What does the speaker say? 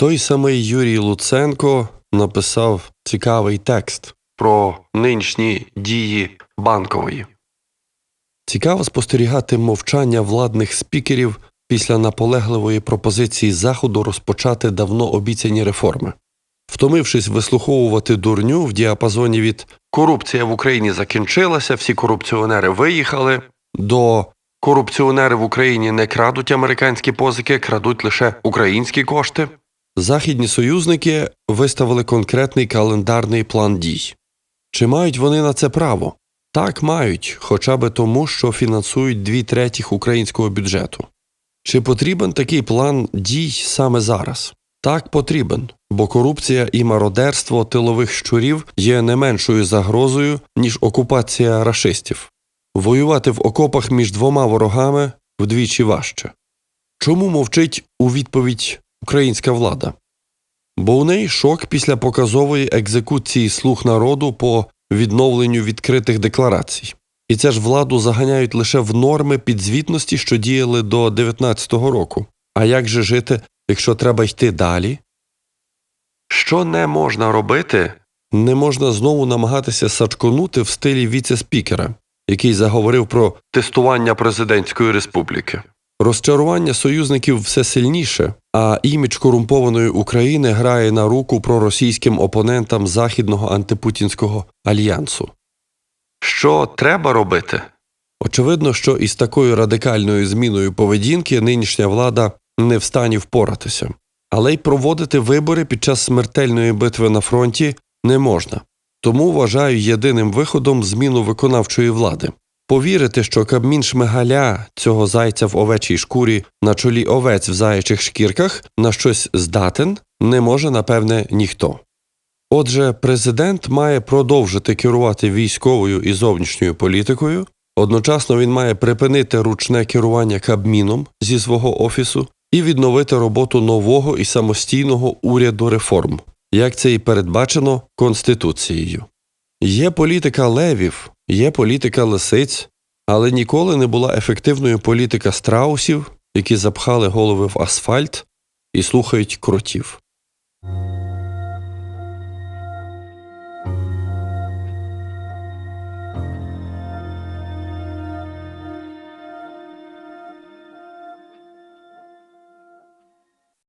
Той самий Юрій Луценко написав цікавий текст про нинішні дії банкової. Цікаво спостерігати мовчання владних спікерів після наполегливої пропозиції Заходу розпочати давно обіцяні реформи. Втомившись вислуховувати дурню в діапазоні від корупція в Україні закінчилася, всі корупціонери виїхали до корупціонери в Україні не крадуть американські позики, крадуть лише українські кошти. Західні союзники виставили конкретний календарний план дій. Чи мають вони на це право? Так мають, хоча би тому, що фінансують дві третіх українського бюджету. Чи потрібен такий план дій саме зараз? Так потрібен, бо корупція і мародерство тилових щурів є не меншою загрозою, ніж окупація рашистів. Воювати в окопах між двома ворогами вдвічі важче. Чому мовчить у відповідь українська влада? Бо у неї шок після показової екзекуції слуг народу по відновленню відкритих декларацій. І це ж владу заганяють лише в норми підзвітності, що діяли до 19-го року. А як же жити, якщо треба йти далі? Що не можна робити? Не можна знову намагатися сачконути в стилі віце-спікера, який заговорив про тестування президентської республіки. Розчарування союзників все сильніше, а імідж корумпованої України грає на руку проросійським опонентам західного антипутінського альянсу. Що треба робити? Очевидно, що із такою радикальною зміною поведінки нинішня влада не в стані впоратися, але й проводити вибори під час смертельної битви на фронті не можна. Тому вважаю єдиним виходом зміну виконавчої влади. Повірити, що Кабмін Шмигаля цього зайця в овечій шкурі на чолі овець в заячих шкірках на щось здатен, не може, напевне, ніхто. Отже, президент має продовжити керувати військовою і зовнішньою політикою, одночасно він має припинити ручне керування Кабміном зі свого офісу і відновити роботу нового і самостійного уряду реформ, як це і передбачено Конституцією. Є політика левів, є політика лисиць, але ніколи не була ефективною політика страусів, які запхали голови в асфальт і слухають кротів.